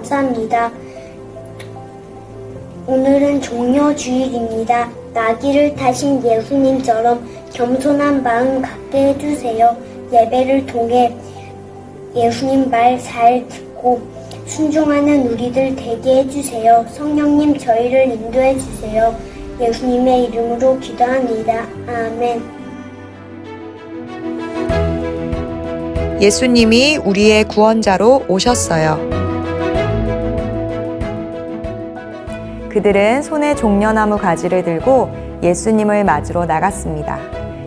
감사합니다. 오늘은 종려 주일입니다. 나귀를 타신 예수님처럼 겸손한 마음 갖게 해주세요. 예배를 통해 예수님 말 잘 듣고 순종하는 우리들 되게 해주세요. 성령님 저희를 인도해 주세요. 예수님의 이름으로 기도합니다. 아멘. 예수님이 우리의 구원자로 오셨어요. 그들은 손에 종려나무 가지를 들고 예수님을 맞으러 나갔습니다.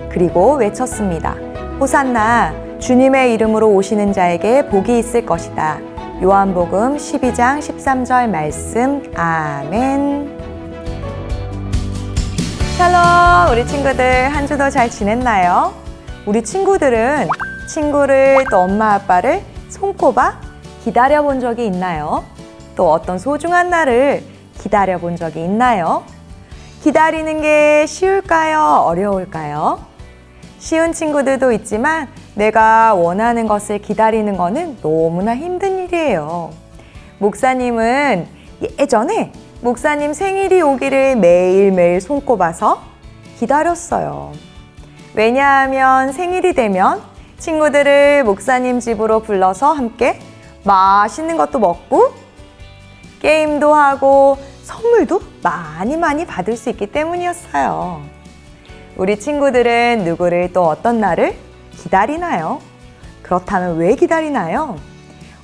그리고 외쳤습니다. 호산나, 주님의 이름으로 오시는 자에게 복이 있을 것이다. 요한복음 12장 13절 말씀. 아멘. 샬롬, 우리 친구들 한 주도 잘 지냈나요? 우리 친구들은 친구를 또 엄마 아빠를 손꼽아 기다려 본 적이 있나요? 또 어떤 소중한 날을 기다려 본 적이 있나요? 기다리는 게 쉬울까요? 어려울까요? 쉬운 친구들도 있지만 내가 원하는 것을 기다리는 거는 너무나 힘든 일이에요. 목사님은 예전에 목사님 생일이 오기를 매일매일 손꼽아서 기다렸어요. 왜냐하면 생일이 되면 친구들을 목사님 집으로 불러서 함께 맛있는 것도 먹고 게임도 하고 선물도 많이 많이 받을 수 있기 때문이었어요. 우리 친구들은 누구를 또 어떤 날을 기다리나요? 그렇다면 왜 기다리나요?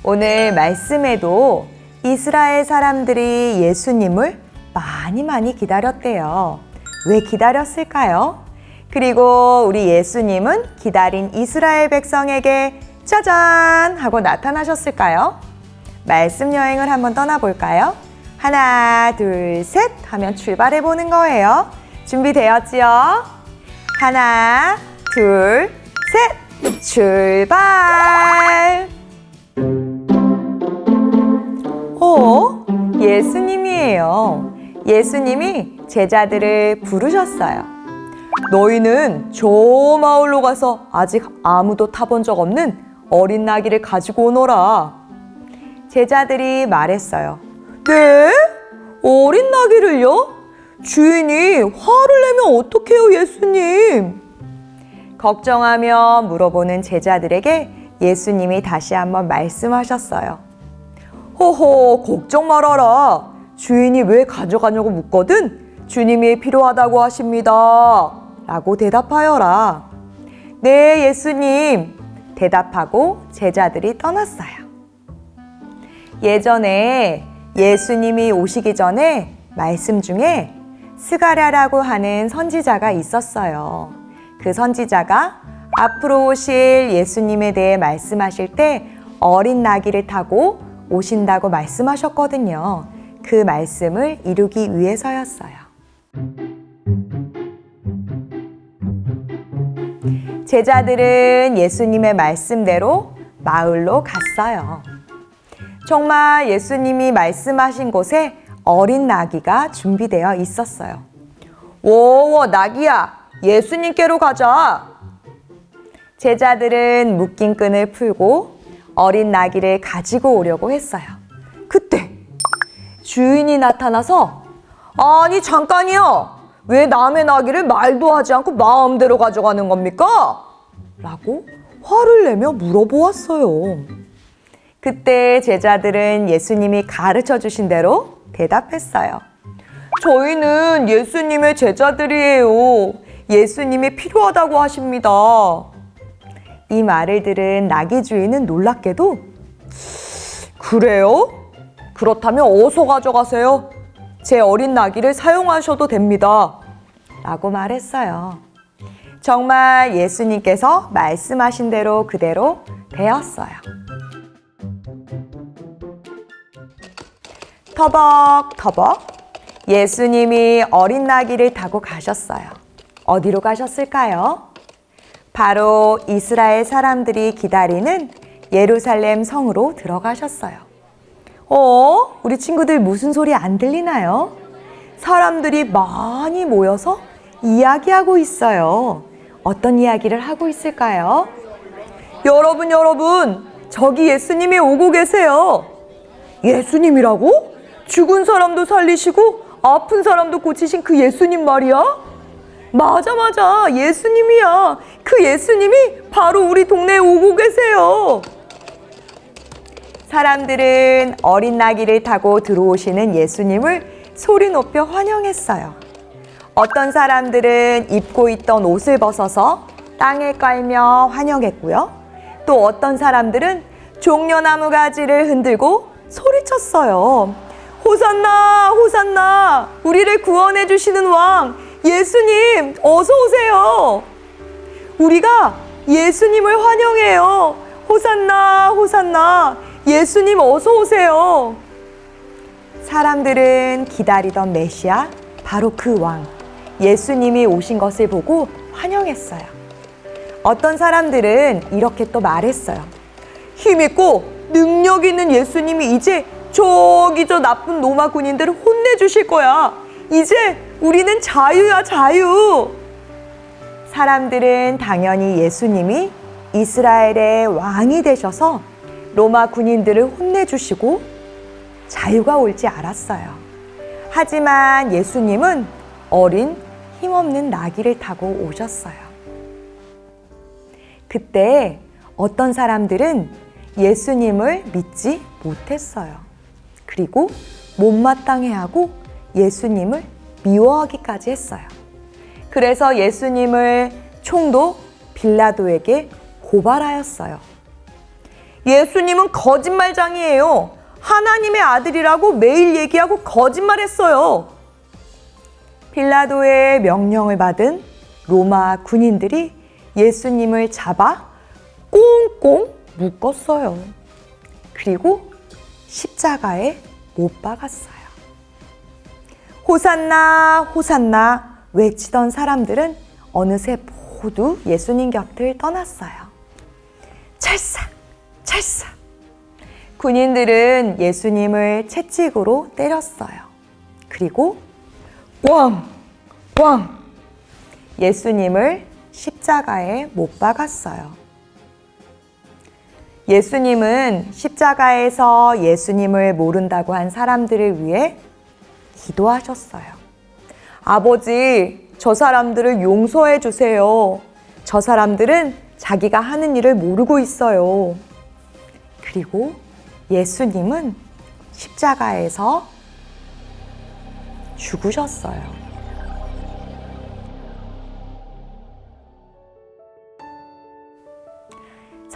오늘 말씀에도 이스라엘 사람들이 예수님을 많이 많이 기다렸대요. 왜 기다렸을까요? 그리고 우리 예수님은 기다린 이스라엘 백성에게 짜잔 하고 나타나셨을까요? 말씀 여행을 한번 떠나볼까요? 하나, 둘, 셋 하면 출발해 보는 거예요. 준비되었지요? 하나, 둘, 셋! 출발! 어? 예수님이에요. 예수님이 제자들을 부르셨어요. 너희는 저 마을로 가서 아직 아무도 타본 적 없는 어린 나귀를 가지고 오너라. 제자들이 말했어요. 네? 어린 나귀를요? 주인이 화를 내면 어떡해요, 예수님? 걱정하며 물어보는 제자들에게 예수님이 다시 한번 말씀하셨어요. 호호, 걱정 말아라. 주인이 왜 가져가냐고 묻거든 주님이 필요하다고 하십니다. 라고 대답하여라. 네, 예수님. 대답하고 제자들이 떠났어요. 예전에 예수님이 오시기 전에 말씀 중에 스가랴라고 하는 선지자가 있었어요. 그 선지자가 앞으로 오실 예수님에 대해 말씀하실 때 어린 나귀를 타고 오신다고 말씀하셨거든요. 그 말씀을 이루기 위해서였어요. 제자들은 예수님의 말씀대로 마을로 갔어요. 정말 예수님이 말씀하신 곳에 어린 나귀가 준비되어 있었어요. 오, 나귀야, 예수님께로 가자. 제자들은 묶인 끈을 풀고 어린 나귀를 가지고 오려고 했어요. 그때 주인이 나타나서 아니 잠깐이요. 왜 남의 나귀를 말도 하지 않고 마음대로 가져가는 겁니까? 라고 화를 내며 물어보았어요. 그때 제자들은 예수님이 가르쳐 주신 대로 대답했어요. 저희는 예수님의 제자들이에요. 예수님이 필요하다고 하십니다. 이 말을 들은 나귀 주인은 놀랍게도 그래요? 그렇다면 어서 가져가세요. 제 어린 나귀를 사용하셔도 됩니다. 라고 말했어요. 정말 예수님께서 말씀하신 대로 그대로 되었어요. 터벅터벅 예수님이 어린 나귀를 타고 가셨어요. 어디로 가셨을까요? 바로 이스라엘 사람들이 기다리는 예루살렘 성으로 들어가셨어요. 어? 우리 친구들 무슨 소리 안 들리나요? 사람들이 많이 모여서 이야기하고 있어요. 어떤 이야기를 하고 있을까요? 여러분, 여러분, 저기 예수님이 오고 계세요. 예수님이라고? 죽은 사람도 살리시고 아픈 사람도 고치신 그 예수님 말이야? 맞아, 맞아. 예수님이야. 그 예수님이 바로 우리 동네에 오고 계세요. 사람들은 어린 나귀를 타고 들어오시는 예수님을 소리 높여 환영했어요. 어떤 사람들은 입고 있던 옷을 벗어서 땅에 깔며 환영했고요. 또 어떤 사람들은 종려나무 가지를 흔들고 소리쳤어요. 호산나, 호산나, 우리를 구원해 주시는 왕, 예수님, 어서 오세요. 우리가 예수님을 환영해요. 호산나, 호산나, 예수님 어서 오세요. 사람들은 기다리던 메시아, 바로 그 왕, 예수님이 오신 것을 보고 환영했어요. 어떤 사람들은 이렇게 또 말했어요. 힘있고 능력 있는 예수님이 이제 저기 저 나쁜 로마 군인들을 혼내주실 거야. 이제 우리는 자유야, 자유. 사람들은 당연히 예수님이 이스라엘의 왕이 되셔서 로마 군인들을 혼내주시고 자유가 올지 알았어요. 하지만 예수님은 어린 힘없는 나귀를 타고 오셨어요. 그때 어떤 사람들은 예수님을 믿지 못했어요. 그리고 못마땅해 하고 예수님을 미워하기까지 했어요. 그래서 예수님을 총독 빌라도에게 고발하였어요. 예수님은 거짓말장이에요. 하나님의 아들이라고 매일 얘기하고 거짓말했어요. 빌라도의 명령을 받은 로마 군인들이 예수님을 잡아 꽁꽁 묶었어요. 그리고 십자가에 못 박았어요. 호산나, 호산나 외치던 사람들은 어느새 모두 예수님 곁을 떠났어요. 찰싹, 찰싹. 군인들은 예수님을 채찍으로 때렸어요. 그리고 꽝, 꽝. 예수님을 십자가에 못 박았어요. 예수님은 십자가에서 예수님을 모른다고 한 사람들을 위해 기도하셨어요. 아버지, 저 사람들을 용서해 주세요. 저 사람들은 자기가 하는 일을 모르고 있어요. 그리고 예수님은 십자가에서 죽으셨어요.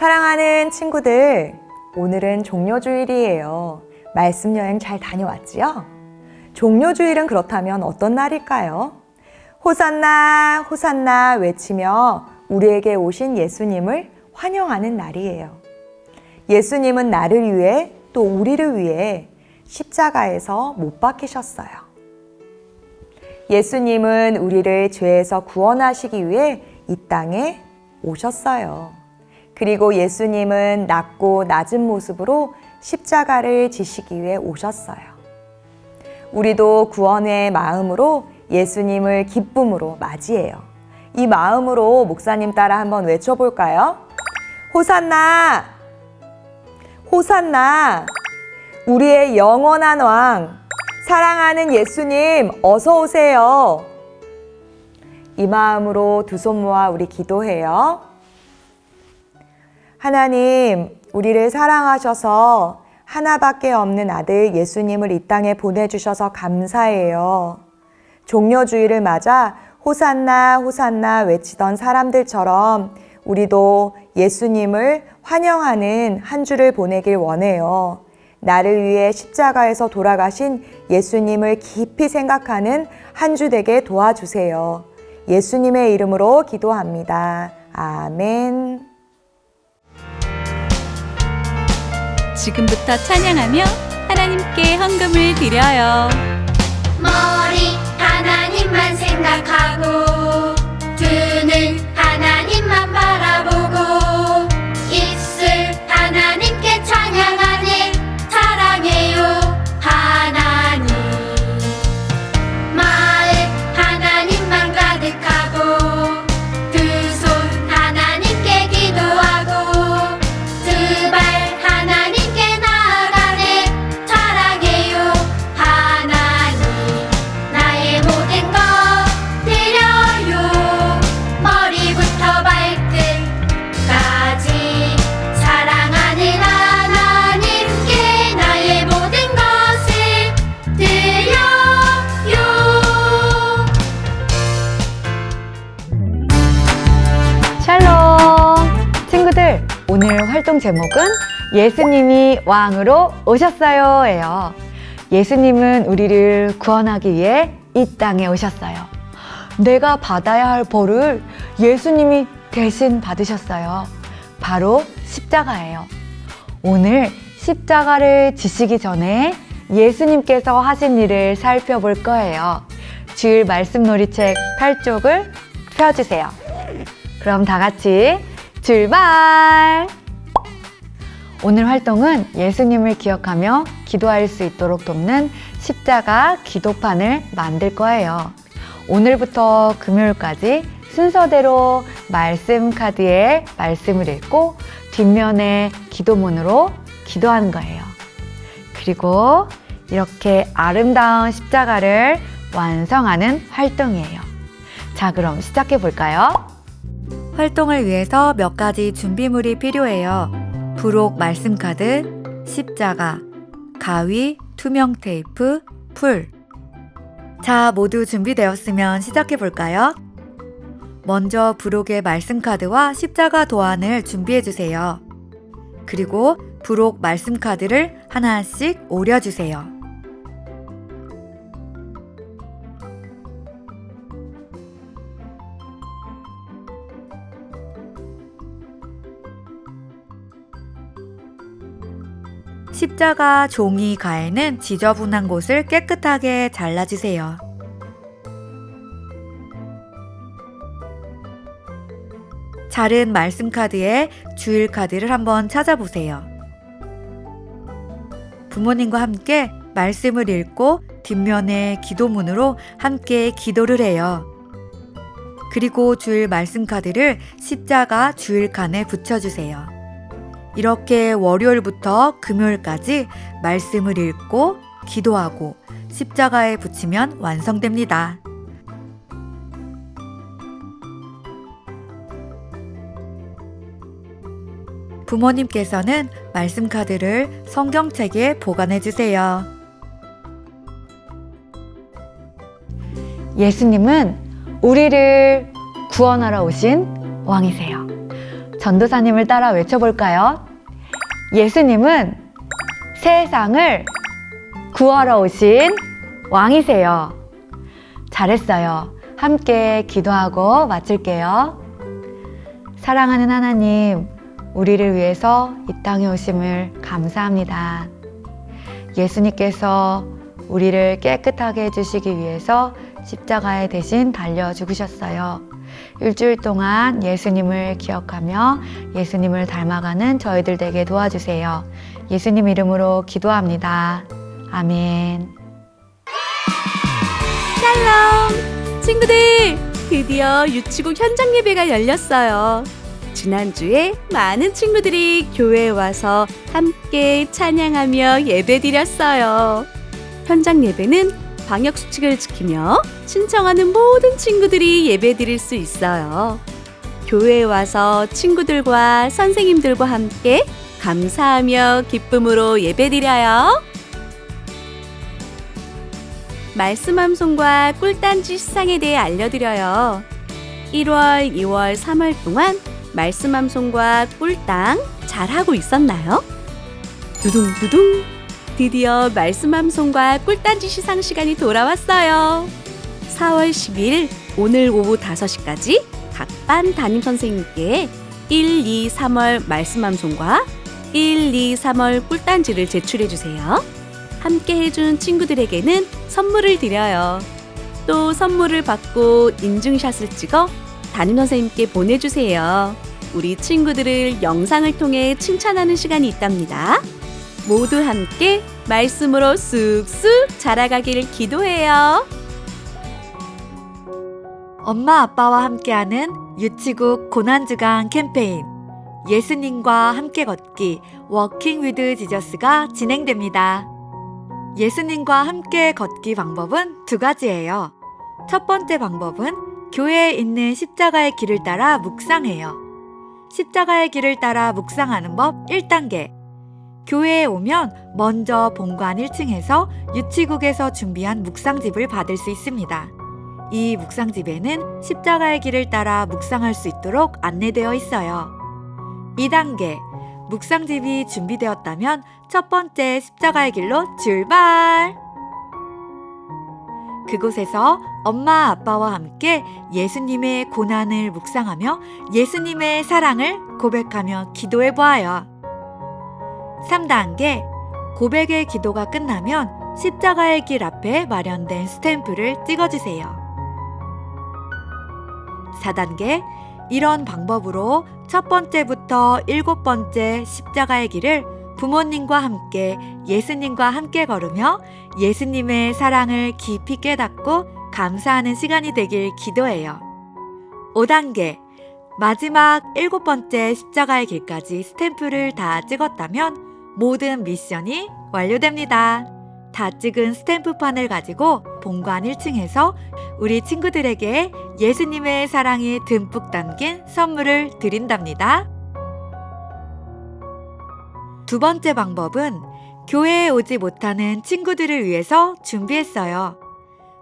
사랑하는 친구들, 오늘은 종료주일이에요. 말씀 여행 잘 다녀왔지요? 종료주일은 그렇다면 어떤 날일까요? 호산나, 호산나 외치며 우리에게 오신 예수님을 환영하는 날이에요. 예수님은 나를 위해 또 우리를 위해 십자가에서 못 박히셨어요. 예수님은 우리를 죄에서 구원하시기 위해 이 땅에 오셨어요. 그리고 예수님은 낮고 낮은 모습으로 십자가를 지시기 위해 오셨어요. 우리도 구원의 마음으로 예수님을 기쁨으로 맞이해요. 이 마음으로 목사님 따라 한번 외쳐볼까요? 호산나! 호산나! 우리의 영원한 왕, 사랑하는 예수님, 어서 오세요. 이 마음으로 두 손 모아 우리 기도해요. 하나님, 우리를 사랑하셔서 하나밖에 없는 아들 예수님을 이 땅에 보내주셔서 감사해요. 종려주의를 맞아 호산나, 호산나 외치던 사람들처럼 우리도 예수님을 환영하는 한 주를 보내길 원해요. 나를 위해 십자가에서 돌아가신 예수님을 깊이 생각하는 한 주 되게 도와주세요. 예수님의 이름으로 기도합니다. 아멘. 지금부터 찬양하며 하나님께 헌금을 드려요. 머리 하나님만 생각하고 제목은 예수님이 왕으로 오셨어요. 예요. 예수님은 우리를 구원하기 위해 이 땅에 오셨어요. 내가 받아야 할 벌을 예수님이 대신 받으셨어요. 바로 십자가예요. 오늘 십자가를 지시기 전에 예수님께서 하신 일을 살펴볼 거예요. 주일 말씀 놀이책 8쪽을 펴주세요. 그럼 다 같이 출발! 오늘 활동은 예수님을 기억하며 기도할 수 있도록 돕는 십자가 기도판을 만들 거예요. 오늘부터 금요일까지 순서대로 말씀 카드에 말씀을 읽고 뒷면에 기도문으로 기도하는 거예요. 그리고 이렇게 아름다운 십자가를 완성하는 활동이에요. 자, 그럼 시작해 볼까요? 활동을 위해서 몇 가지 준비물이 필요해요. 부록 말씀 카드, 십자가, 가위, 투명 테이프, 풀. 자, 모두 준비되었으면 시작해 볼까요? 먼저 부록의 말씀 카드와 십자가 도안을 준비해 주세요. 그리고 부록 말씀 카드를 하나씩 오려 주세요. 십자가 종이 가에는 지저분한 곳을 깨끗하게 잘라주세요. 자른 말씀 카드에 주일 카드를 한번 찾아보세요. 부모님과 함께 말씀을 읽고 뒷면에 기도문으로 함께 기도를 해요. 그리고 주일 말씀 카드를 십자가 주일 칸에 붙여주세요. 이렇게 월요일부터 금요일까지 말씀을 읽고 기도하고 십자가에 붙이면 완성됩니다. 부모님께서는 말씀 카드를 성경책에 보관해 주세요. 예수님은 우리를 구원하러 오신 왕이세요. 전도사님을 따라 외쳐볼까요? 예수님은 세상을 구하러 오신 왕이세요. 잘했어요. 함께 기도하고 마칠게요. 사랑하는 하나님, 우리를 위해서 이 땅에 오심을 감사합니다. 예수님께서 우리를 깨끗하게 해주시기 위해서 십자가에 대신 달려 죽으셨어요. 일주일 동안 예수님을 기억하며 예수님을 닮아가는 저희들 되게 도와주세요. 예수님 이름으로 기도합니다. 아멘. 샬롬! 친구들! 드디어 유치국 현장 예배가 열렸어요. 지난주에 많은 친구들이 교회에 와서 함께 찬양하며 예배 드렸어요. 현장 예배는 방역 수칙을 지키며 신청하는 모든 친구들이 예배 드릴 수 있어요. 교회에 와서 친구들과 선생님들과 함께 감사하며 기쁨으로 예배 드려요. 말씀 함송과 꿀단지 시상에 대해 알려드려요. 1월, 2월, 3월 동안 말씀 함송과 꿀당 잘하고 있었나요? 두둥두둥! 드디어 말씀 함송과 꿀단지 시상 시간이 돌아왔어요. 4월 10일 오늘 오후 5시까지 각 반 담임 선생님께 1, 2, 3월 말씀 암송과 1, 2, 3월 꿀단지를 제출해 주세요. 함께 해준 친구들에게는 선물을 드려요. 또 선물을 받고 인증샷을 찍어 담임 선생님께 보내주세요. 우리 친구들을 영상을 통해 칭찬하는 시간이 있답니다. 모두 함께 말씀으로 쑥쑥 자라가기를 기도해요. 엄마 아빠와 함께하는 유치국 고난주간 캠페인 예수님과 함께 걷기 워킹 위드 지저스가 진행됩니다. 예수님과 함께 걷기 방법은 두 가지예요. 첫 번째 방법은 교회에 있는 십자가의 길을 따라 묵상해요. 십자가의 길을 따라 묵상하는 법 1단계. 교회에 오면 먼저 본관 1층에서 유치국에서 준비한 묵상집을 받을 수 있습니다. 이 묵상집에는 십자가의 길을 따라 묵상할 수 있도록 안내되어 있어요. 2단계. 묵상집이 준비되었다면 첫 번째 십자가의 길로 출발! 그곳에서 엄마 아빠와 함께 예수님의 고난을 묵상하며 예수님의 사랑을 고백하며 기도해 보아요. 3단계. 고백의 기도가 끝나면 십자가의 길 앞에 마련된 스탬프를 찍어주세요. 4단계 이런 방법으로 첫 번째부터 일곱 번째 십자가의 길을 부모님과 함께 예수님과 함께 걸으며 예수님의 사랑을 깊이 깨닫고 감사하는 시간이 되길 기도해요. 5단계 마지막 일곱 번째 십자가의 길까지 스탬프를 다 찍었다면 모든 미션이 완료됩니다. 다 찍은 스탬프판을 가지고 본관 1층에서 우리 친구들에게 예수님의 사랑이 듬뿍 담긴 선물을 드린답니다. 두 번째 방법은 교회에 오지 못하는 친구들을 위해서 준비했어요.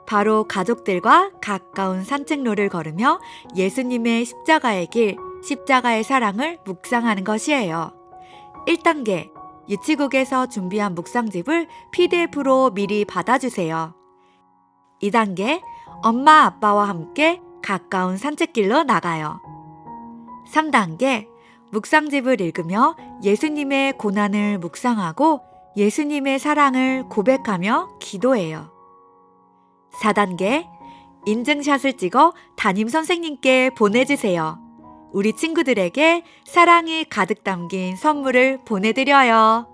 바로 가족들과 가까운 산책로를 걸으며 예수님의 십자가의 길, 십자가의 사랑을 묵상하는 것이에요. 1단계, 유치국에서 준비한 묵상집을 PDF로 미리 받아주세요. 2단계, 엄마 아빠와 함께 가까운 산책길로 나가요. 3단계, 묵상집을 읽으며 예수님의 고난을 묵상하고 예수님의 사랑을 고백하며 기도해요. 4단계, 인증샷을 찍어 담임 선생님께 보내주세요. 우리 친구들에게 사랑이 가득 담긴 선물을 보내드려요.